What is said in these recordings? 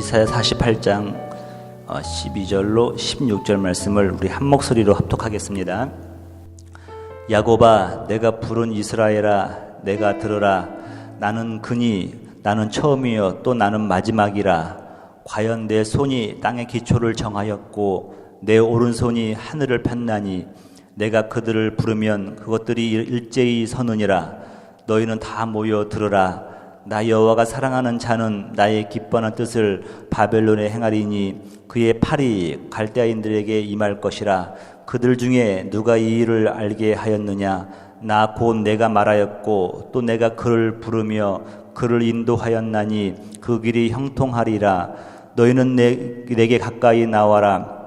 이사야 48장 12절로 16절 말씀을 우리 한 목소리로 합독하겠습니다. 야곱아 내가 부른 이스라엘아 내가 들으라. 나는 그니 나는 처음이요 또 나는 마지막이라. 과연 내 손이 땅의 기초를 정하였고 내 오른손이 하늘을 폈나니? 내가 그들을 부르면 그것들이 일제히 서느니라. 너희는 다 모여 들으라 나 여호와가 사랑하는 자는 나의 기뻐하는 뜻을 바벨론에 행하리니 그의 팔이 갈대아인들에게 임할 것이라. 그들 중에 누가 이 일을 알게 하였느냐? 나 곧 내가 말하였고 또 내가 그를 부르며 그를 인도하였나니 그 길이 형통하리라. 너희는 내, 내게 가까이 나와라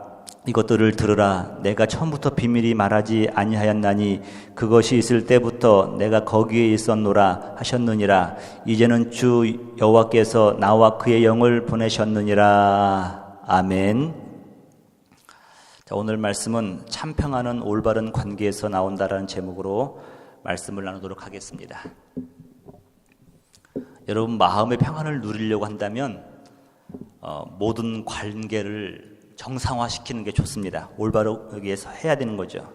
이것들을 들으라. 내가 처음부터 비밀이 말하지 아니하였나니 그것이 있을 때부터 내가 거기에 있었노라 하셨느니라. 이제는 주 여호와께서 나와 그의 영을 보내셨느니라. 아멘. 자, 오늘 말씀은 참평하는 올바른 관계에서 나온다라는 제목으로 말씀을 나누도록 하겠습니다. 여러분 마음의 평안을 누리려고 한다면 어, 모든 관계를 정상화시키는 게 좋습니다. 올바르게 해야 되는 거죠.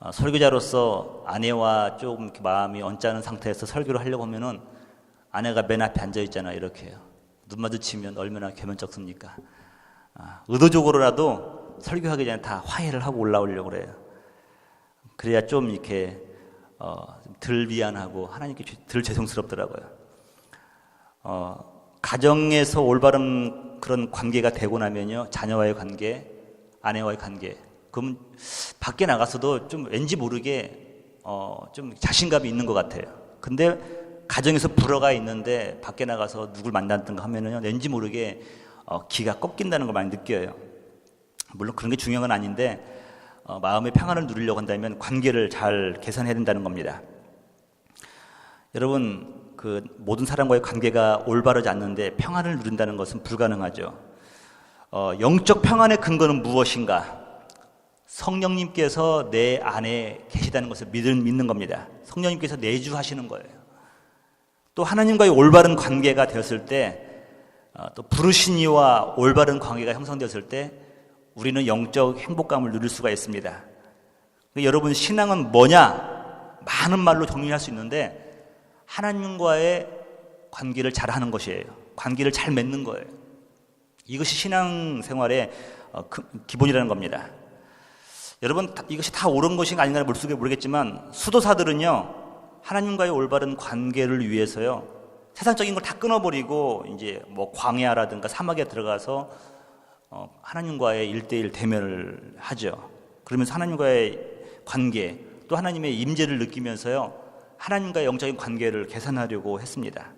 어, 설교자로서 아내와 조금 마음이 언짢은 상태에서 설교를 하려고 하면은 아내가 맨 앞에 앉아 있잖아요. 이렇게요. 눈 마주치면 얼마나 개면쩍습니까? 아, 의도적으로라도 설교하기 전에 다 화해를 하고 올라오려고 그래요. 그래야 좀 이렇게 어, 덜 미안하고 하나님께 덜 죄송스럽더라고요. 어, 가정에서 올바른 그런 관계가 되고 나면요, 자녀와의 관계, 아내와의 관계, 그럼 밖에 나가서도 좀 왠지 모르게 어, 좀 자신감이 있는 것 같아요. 근데 가정에서 불어가 있는데 밖에 나가서 누굴 만났던가 하면은요, 왠지 모르게 어, 기가 꺾인다는 걸 많이 느껴요. 물론 그런 게 중요한 건 아닌데 어, 마음의 평안을 누리려고 한다면 관계를 잘 개선해야 된다는 겁니다. 여러분 그 모든 사람과의 관계가 올바르지 않는데 평안을 누린다는 것은 불가능하죠. 어, 영적 평안의 근거는 무엇인가? 성령님께서 내 안에 계시다는 것을 믿는, 믿는 겁니다. 성령님께서 내주하시는 거예요. 또 하나님과의 올바른 관계가 되었을 때, 어, 또 부르신 이와 올바른 관계가 형성되었을 때, 우리는 영적 행복감을 누릴 수가 있습니다. 여러분, 신앙은 뭐냐? 많은 말로 정리할 수 있는데, 하나님과의 관계를 잘 하는 것이에요. 관계를 잘 맺는 거예요. 이것이 신앙 생활의 어, 기본이라는 겁니다. 여러분, 이것이 다 옳은 것인가 아닌가 모르겠지만, 수도사들은요, 하나님과의 올바른 관계를 위해서요, 세상적인 걸 다 끊어버리고, 이제 뭐 광야라든가 사막에 들어가서, 어, 하나님과의 일대일 대면을 하죠. 그러면서 하나님과의 관계, 또 하나님의 임재를 느끼면서요, 하나님과의 영적인 관계를 개선하려고 했습니다.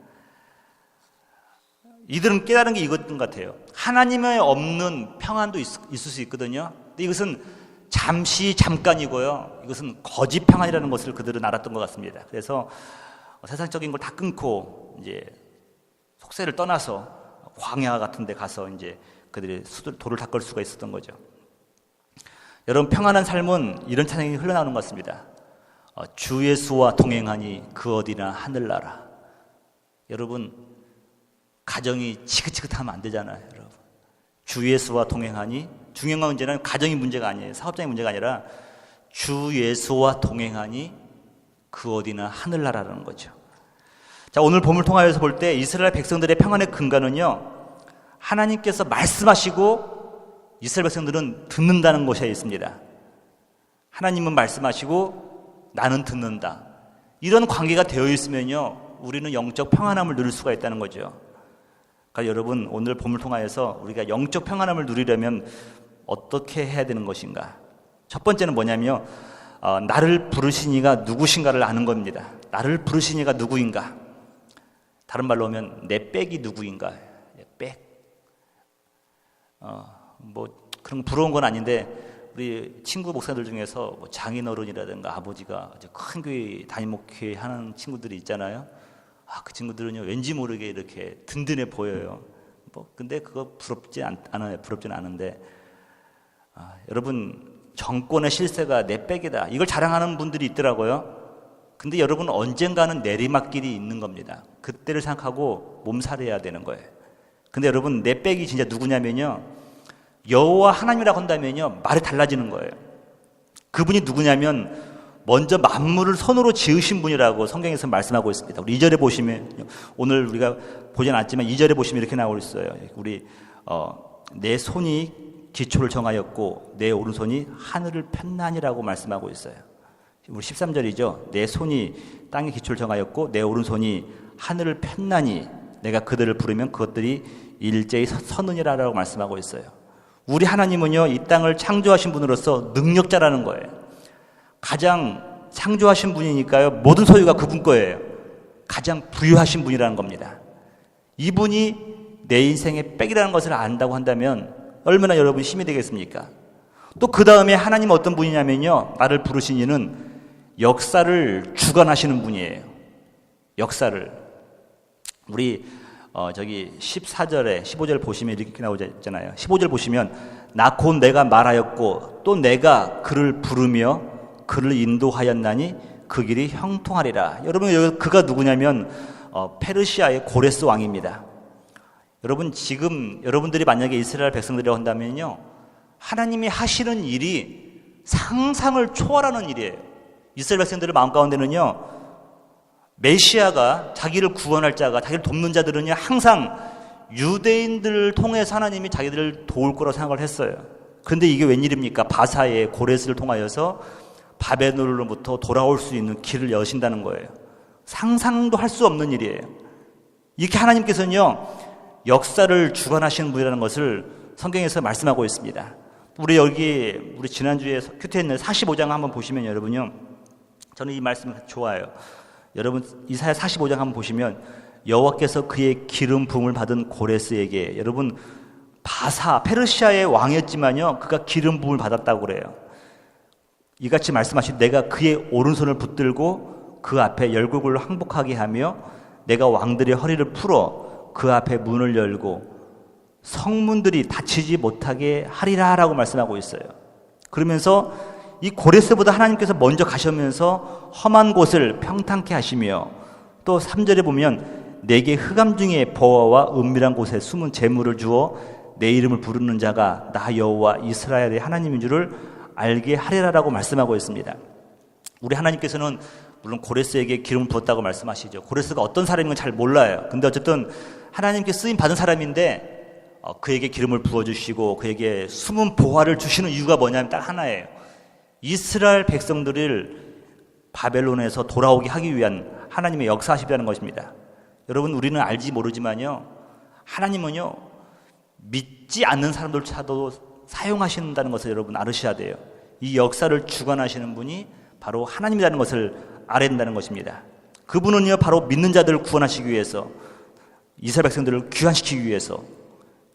이들은 깨달은 게 이것 같아요. 하나님의 없는 평안도 있, 을수 있거든요. 근데 이것은 잠시 잠깐이고요. 이것은 거짓 평안이라는 것을 그들은 알았던 것 같습니다. 그래서 세상적인 걸 다 끊고 이제 속세를 떠나서 광야 같은 데 가서 이제 그들이 돌을 닦을 수가 있었던 거죠. 여러분 평안한 삶은 이런 찬양이 흘러나오는 것 같습니다. 어, 주 예수와 동행하니 그 어디나 하늘나라. 여러분 가정이 지긋지긋하면 안 되잖아요, 여러분. 주 예수와 동행하니 중요한 문제는 가정이 문제가 아니에요. 사업장의 문제가 아니라 주 예수와 동행하니 그 어디나 하늘나라라는 거죠. 자, 오늘 봄을 통하여서 볼 때 이스라엘 백성들의 평안의 근간은요. 하나님께서 말씀하시고 이스라엘 백성들은 듣는다는 것에 있습니다. 하나님은 말씀하시고 나는 듣는다. 이런 관계가 되어 있으면요, 우리는 영적 평안함을 누릴 수가 있다는 거죠. 그러니까 여러분, 오늘 봄을 통하여서 우리가 영적 평안함을 누리려면 어떻게 해야 되는 것인가? 첫 번째는 뭐냐면, 어, 나를 부르신 이가 누구신가를 아는 겁니다. 나를 부르신 이가 누구인가? 다른 말로 하면, 내 백이 누구인가? 백. 어, 뭐, 그런 부러운 건 아닌데, 우리 친구 목사들 중에서 뭐 장인 어른이라든가 아버지가 큰 교회 다임목회 하는 친구들이 있잖아요. 아, 그 친구들은요, 왠지 모르게 이렇게 든든해 보여요. 뭐, 근데 그거 부럽지 않, 아요 부럽지는 않은데, 아, 여러분, 정권의 실세가 내 백이다. 이걸 자랑하는 분들이 있더라고요. 근데 여러분, 언젠가는 내리막길이 있는 겁니다. 그때를 생각하고 몸살해야 되는 거예요. 근데 여러분 내 백이 진짜 누구냐면요. 여호와 하나님이라고 한다면요. 말이 달라지는 거예요. 그분이 누구냐면 먼저 만물을 손으로 지으신 분이라고 성경에서 말씀하고 있습니다. 우리 2절에 보시면 오늘 우리가 보진 않지만 2절에 보시면 이렇게 나오고 있어요. 우리 어, 내 손이 기초를 정하였고 내 오른손이 하늘을 편난이라고 말씀하고 있어요. 우리 13절이죠. 내 손이 땅의 기초를 정하였고 내 오른손이 하늘을 편난이 내가 그들을 부르면 그것들이 일제히 서느니라라고 말씀하고 있어요. 우리 하나님은요, 이 땅을 창조하신 분으로서 능력자라는 거예요. 가장 창조하신 분이니까요, 모든 소유가 그분 거예요. 가장 부유하신 분이라는 겁니다. 이분이 내 인생의 백이라는 것을 안다고 한다면 얼마나 여러분 힘이 되겠습니까? 또 그 다음에 하나님 어떤 분이냐면요, 나를 부르신 이는 역사를 주관하시는 분이에요. 역사를. 우리 어, 저기 14절에 15절 보시면 이렇게 나오잖아요. 15절 보시면 나 곧 내가 말하였고 또 내가 그를 부르며 그를 인도하였나니 그 길이 형통하리라. 여러분 여기 그가 누구냐면 어, 페르시아의 고레스 왕입니다. 여러분 지금 여러분들이 만약에 이스라엘 백성들이라고 한다면요. 하나님이 하시는 일이 상상을 초월하는 일이에요. 이스라엘 백성들의 마음 가운데는요. 메시아가 자기를 구원할 자가 자기를 돕는 자들은요 항상 유대인들을 통해서 하나님이 자기들을 도울 거라고 생각을 했어요. 그런데 이게 웬일입니까? 바사의 고레스를 통하여서 바벨론으로부터 돌아올 수 있는 길을 여신다는 거예요. 상상도 할 수 없는 일이에요. 이렇게 하나님께서는요 역사를 주관하시는 분이라는 것을 성경에서 말씀하고 있습니다. 우리 여기 우리 지난주에 있는 45장 한번 보시면 여러분요 저는 이 말씀 좋아요. 여러분 이사야 45장 한번 보시면 여호와께서 그의 기름 부음을 받은 고레스에게 여러분 바사 페르시아의 왕이었지만요 그가 기름 부음을 받았다고 그래요. 이같이 말씀하신 내가 그의 오른손을 붙들고 그 앞에 열국을 항복하게 하며 내가 왕들의 허리를 풀어 그 앞에 문을 열고 성문들이 닫히지 못하게 하리라라고 말씀하고 있어요. 그러면서 이 고레스보다 하나님께서 먼저 가시면서 험한 곳을 평탄케 하시며 또 3절에 보면 내게 흑암 중에 보화와 은밀한 곳에 숨은 재물을 주어 내 이름을 부르는 자가 나 여호와 이스라엘의 하나님인 줄을 알게 하리라라고 말씀하고 있습니다. 우리 하나님께서는 물론 고레스에게 기름을 부었다고 말씀하시죠. 고레스가 어떤 사람인 건 잘 몰라요. 근데 어쨌든 하나님께 쓰임 받은 사람인데 어, 그에게 기름을 부어 주시고 그에게 숨은 보화를 주시는 이유가 뭐냐면 딱 하나예요. 이스라엘 백성들을 바벨론에서 돌아오게 하기 위한 하나님의 역사하시다는 것입니다. 여러분 우리는 알지 모르지만요. 하나님은요. 믿지 않는 사람들조차도 사용하신다는 것을 여러분 알으셔야 돼요. 이 역사를 주관하시는 분이 바로 하나님이라는 것을 알아야 된다는 것입니다. 그분은요 바로 믿는 자들을 구원하시기 위해서 이스라엘 백성들을 귀환시키기 위해서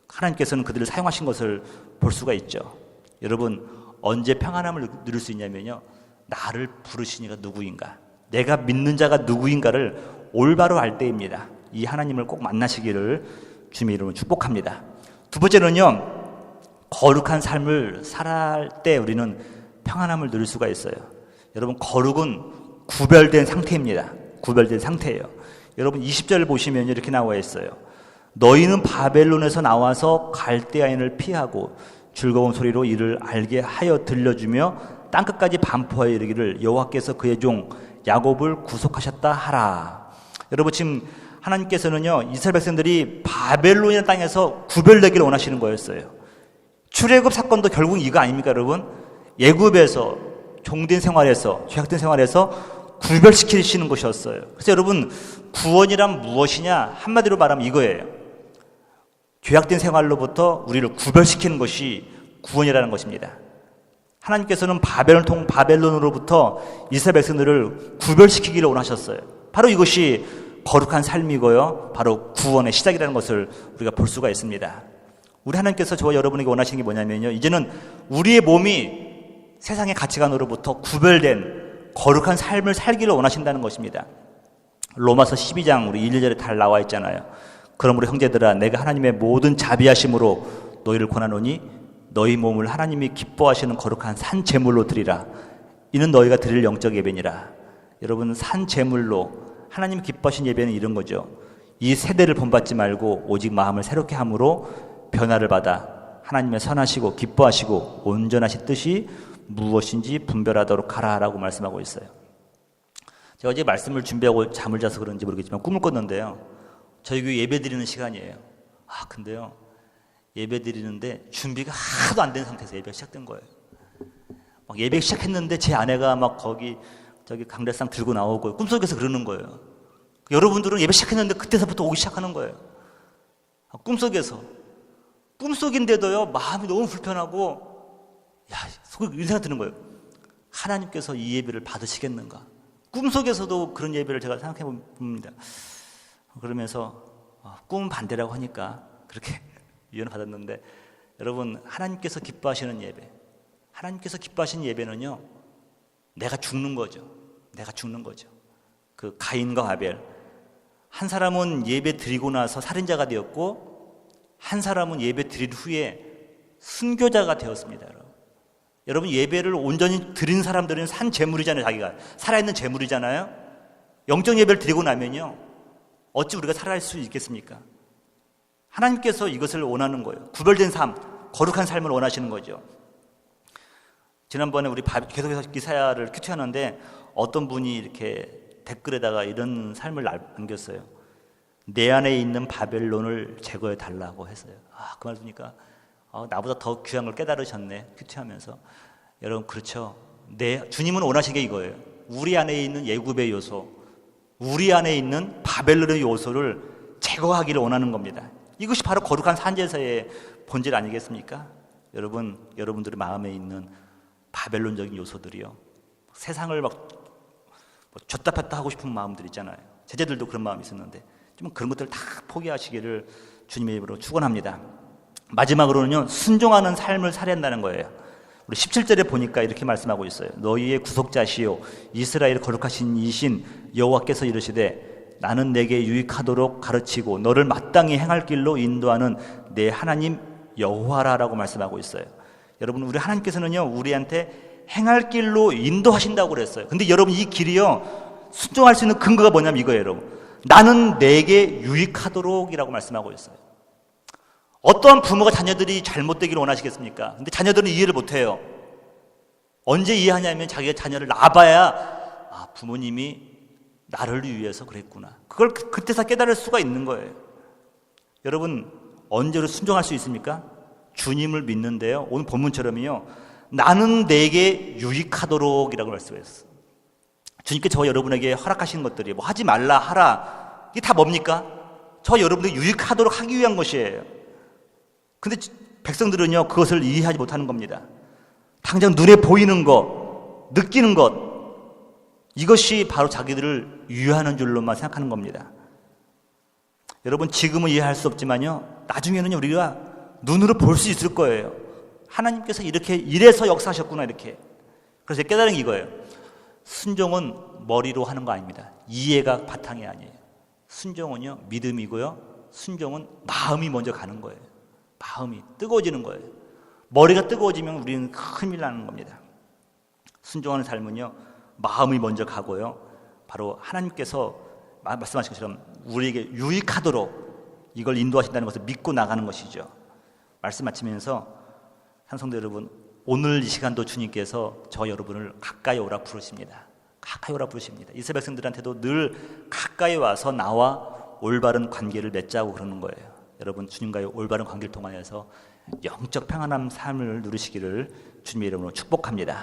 하나님께서는 그들을 사용하신 것을 볼 수가 있죠. 여러분 언제 평안함을 누릴 수 있냐면요. 나를 부르시니가 누구인가? 내가 믿는 자가 누구인가를 올바로 알 때입니다. 이 하나님을 꼭 만나시기를 주님의 이름으로 축복합니다. 두 번째는요. 거룩한 삶을 살아갈 때 우리는 평안함을 누릴 수가 있어요. 여러분 거룩은 구별된 상태입니다. 구별된 상태예요. 여러분 20절을 보시면 이렇게 나와 있어요. 너희는 바벨론에서 나와서 갈대아인을 피하고 즐거운 소리로 이를 알게 하여 들려주며 땅끝까지 반포하여 이르기를 여호와께서 그의 종 야곱을 구속하셨다 하라. 여러분 지금 하나님께서는요 이스라엘 백성들이 바벨론이라는 땅에서 구별되기를 원하시는 거였어요. 출애굽 사건도 결국 이거 아닙니까, 여러분? 예굽에서 종된 생활에서 죄악된 생활에서 구별시키시는 것이었어요. 그래서 여러분 구원이란 무엇이냐 한마디로 말하면 이거예요. 죄악된 생활로부터 우리를 구별시키는 것이 구원이라는 것입니다. 하나님께서는 바벨론 통 바벨론으로부터 이스라엘 백성들을 구별시키기를 원하셨어요. 바로 이것이 거룩한 삶이고요. 바로 구원의 시작이라는 것을 우리가 볼 수가 있습니다. 우리 하나님께서 저와 여러분에게 원하시는 게 뭐냐면요. 이제는 우리의 몸이 세상의 가치관으로부터 구별된 거룩한 삶을 살기를 원하신다는 것입니다. 로마서 12장 우리 1, 2절에 다 나와 있잖아요. 그러므로 형제들아 내가 하나님의 모든 자비하심으로 너희를 권하노니 너희 몸을 하나님이 기뻐하시는 거룩한 산 제물로 드리라. 이는 너희가 드릴 영적 예배니라. 여러분 산 제물로 하나님 기뻐하신 예배는 이런 거죠. 이 세대를 본받지 말고 오직 마음을 새롭게 함으로 변화를 받아 하나님의 선하시고 기뻐하시고 온전하신 뜻이 무엇인지 분별하도록 하라라고 말씀하고 있어요. 제가 어제 말씀을 준비하고 잠을 자서 그런지 모르겠지만 꿈을 꿨는데요. 저희 교회 예배 드리는 시간이에요. 아, 근데요. 예배 드리는데 준비가 하나도 안 된 상태에서 예배가 시작된 거예요. 막 예배 시작했는데 제 아내가 막 거기 저기 강대상 들고 나오고 꿈속에서 그러는 거예요. 여러분들은 예배 시작했는데 그때서부터 오기 시작하는 거예요. 아, 꿈속에서. 꿈속인데도요, 마음이 너무 불편하고, 야, 속에 생각 드는 거예요. 하나님께서 이 예배를 받으시겠는가? 꿈속에서도 그런 예배를 제가 생각해 봅니다. 그러면서, 어, 꿈 반대라고 하니까 그렇게 위안을 받았는데, 여러분, 하나님께서 기뻐하시는 예배, 하나님께서 기뻐하시는 예배는요, 내가 죽는 거죠. 내가 죽는 거죠. 그 가인과 아벨. 한 사람은 예배 드리고 나서 살인자가 되었고, 한 사람은 예배 드린 후에 순교자가 되었습니다. 여러분. 여러분 예배를 온전히 드린 사람들은 산 재물이잖아요, 자기가. 살아있는 재물이잖아요. 영적 예배를 드리고 나면요. 어찌 우리가 살아갈 수 있겠습니까? 하나님께서 이것을 원하는 거예요. 구별된 삶, 거룩한 삶을 원하시는 거죠. 지난번에 우리 계속해서 기사를 큐티하는데 어떤 분이 이렇게 댓글에다가 이런 삶을 남겼어요. 내 안에 있는 바벨론을 제거해 달라고 했어요. 아, 그 말 듣니까 아, 나보다 더 귀한 걸 깨달으셨네. 큐티하면서. 여러분 그렇죠. 내 주님은 원하시는 게 이거예요. 우리 안에 있는 예굽의 요소, 우리 안에 있는 바벨론의 요소를 제거하기를 원하는 겁니다. 이것이 바로 거룩한 산제사의 본질 아니겠습니까? 여러분, 여러분들의 마음에 있는 바벨론적인 요소들이요. 세상을 막뭐 줬다 폈다 하고 싶은 마음들 있잖아요. 제자들도 그런 마음이 있었는데 좀 그런 것들 다 포기하시기를 주님의 이름으로 축원합니다. 마지막으로는요. 순종하는 삶을 살한다는 거예요. 우리 17절에 보니까 이렇게 말씀하고 있어요. 너희의 구속자시요 이스라엘 거룩하신 이신 여호와께서 이르시되 나는 내게 유익하도록 가르치고 너를 마땅히 행할 길로 인도하는 내 하나님 여호와라라고 말씀하고 있어요. 여러분 우리 하나님께서는요 우리한테 행할 길로 인도하신다고 그랬어요. 근데 여러분 이 길이요 순종할 수 있는 근거가 뭐냐면 이거예요, 여러분. 나는 내게 유익하도록이라고 말씀하고 있어요. 어떠한 부모가 자녀들이 잘못되기를 원하시겠습니까? 근데 자녀들은 이해를 못해요. 언제 이해하냐면 자기가 자녀를 낳아봐야 아, 부모님이 나를 위해서 그랬구나. 그걸 그, 그때서 깨달을 수가 있는 거예요. 여러분 언제로 순종할 수 있습니까? 주님을 믿는데요. 오늘 본문처럼요. 나는 내게 유익하도록이라고 말씀했어. 주님께 저 여러분에게 허락하시는 것들이 뭐 하지 말라 하라 이게 다 뭡니까? 저 여러분들 유익하도록 하기 위한 것이에요. 근데 백성들은요 그것을 이해하지 못하는 겁니다. 당장 눈에 보이는 것, 느끼는 것 이것이 바로 자기들을 유하는 줄로만 생각하는 겁니다. 여러분 지금은 이해할 수 없지만요 나중에는 우리가 눈으로 볼 수 있을 거예요. 하나님께서 이렇게 이래서 역사하셨구나 이렇게. 그래서 깨달은 이거예요. 순종은 머리로 하는 거 아닙니다. 이해가 바탕이 아니에요. 순종은요 믿음이고요. 순종은 마음이 먼저 가는 거예요. 마음이 뜨거워지는 거예요. 머리가 뜨거워지면 우리는 큰일 나는 겁니다. 순종하는 삶은요 마음이 먼저 가고요. 바로 하나님께서 말씀하신 것처럼 우리에게 유익하도록 이걸 인도하신다는 것을 믿고 나가는 것이죠. 말씀 마치면서 산성도 여러분 오늘 이 시간도 주님께서 저 여러분을 가까이 오라 부르십니다. 가까이 오라 부르십니다. 이스라엘 백성들한테도 늘 가까이 와서 나와 올바른 관계를 맺자고 그러는 거예요. 여러분 주님과의 올바른 관계를 통하여서 영적 평안한 삶을 누리시기를 주님의 이름으로 축복합니다.